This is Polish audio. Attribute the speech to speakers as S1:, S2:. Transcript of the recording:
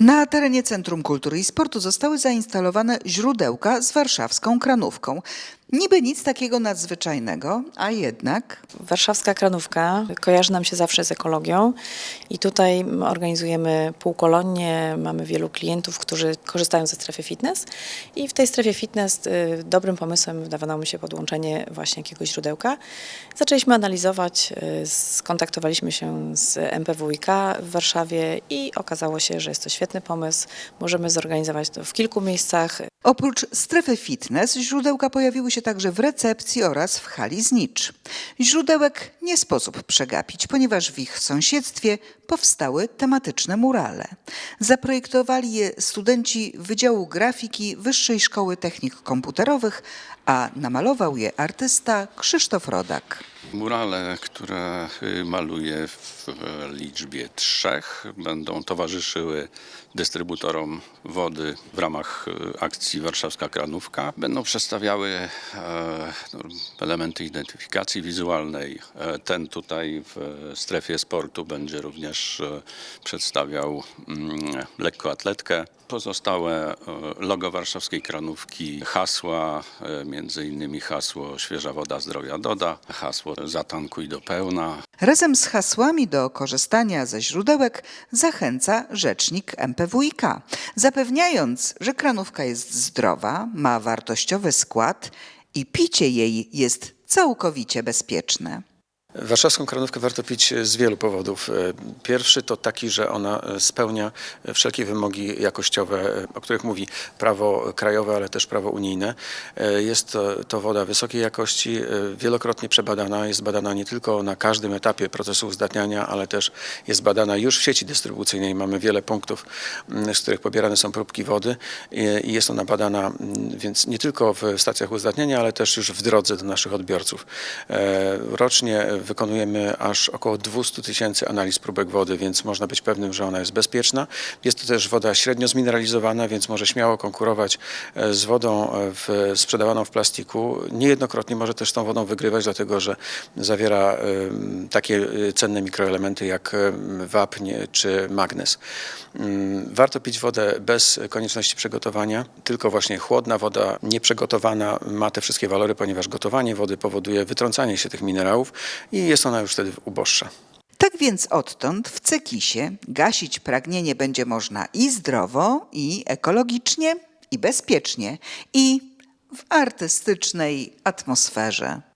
S1: Na terenie Centrum Kultury i Sportu zostały zainstalowane źródełka z warszawską kranówką. Niby nic takiego nadzwyczajnego, a jednak
S2: Warszawska Kranówka kojarzy nam się zawsze z ekologią i tutaj organizujemy półkolonie, mamy wielu klientów, którzy korzystają ze strefy fitness i w tej strefie fitness y, dobrym pomysłem wydawało mi się podłączenie właśnie jakiegoś źródełka. Zaczęliśmy analizować, y, skontaktowaliśmy się z MPWiK w Warszawie i okazało się, że jest to świetny pomysł. Możemy zorganizować to w kilku miejscach.
S1: oprócz strefy fitness źródełka pojawiły się także w recepcji oraz w hali znicz. Źródełek nie sposób przegapić, ponieważ w ich sąsiedztwie powstały tematyczne murale. Zaprojektowali je studenci Wydziału Grafiki Wyższej Szkoły Technik Komputerowych, a namalował je artysta Krzysztof Rodak.
S3: Murale, które y, maluję w liczbie trzech, będą towarzyszyły dystrybutorom wody w ramach e, akcji Warszawska Kranówka. Będą przedstawiały e, no, elementy identyfikacji wizualnej. E, Ten tutaj w strefie sportu będzie również e, przedstawiał mm, lekkoatletkę. Pozostałe logo warszawskiej kranówki, hasła, między innymi hasło Świeża woda zdrowia doda, hasło Zatankuj do pełna,
S1: Razem z hasłami do korzystania ze źródełek zachęca rzecznik MPWiK, zapewniając, że kranówka jest zdrowa, ma wartościowy skład i picie jej jest całkowicie bezpieczne.
S4: Warszawską kranówkę warto pić z wielu powodów. E, Pierwszy to taki, że ona e, spełnia wszelkie wymogi jakościowe, e, o których mówi prawo krajowe, ale też prawo unijne. Jest to, woda wysokiej jakości, wielokrotnie przebadana. Jest badana nie tylko na każdym etapie procesu uzdatniania, ale też jest badana już w sieci dystrybucyjnej. Mamy wiele punktów, z których pobierane są próbki wody i jest ona badana więc nie tylko w stacjach uzdatniania, ale też już w drodze do naszych odbiorców. Rocznie wykonujemy aż około 200 tysięcy analiz próbek wody, więc można być pewnym, że ona jest bezpieczna. Jest to też woda średnio zmineralizowana, więc może śmiało konkurować e, z wodą e, w, sprzedawaną w plastiku. Niejednokrotnie może też tą wodą wygrywać, dlatego że zawiera em, takie e, cenne mikroelementy jak wapń czy magnez. Mm, Warto pić wodę bez konieczności przygotowania, tylko właśnie chłodna woda, nieprzygotowana ma te wszystkie walory, ponieważ gotowanie wody powoduje wytrącanie się tych minerałów i jest ona już wtedy uboższa.
S1: Tak więc odtąd w Cekisie gasić pragnienie będzie można i zdrowo, i ekologicznie, i bezpiecznie, i w artystycznej atmosferze.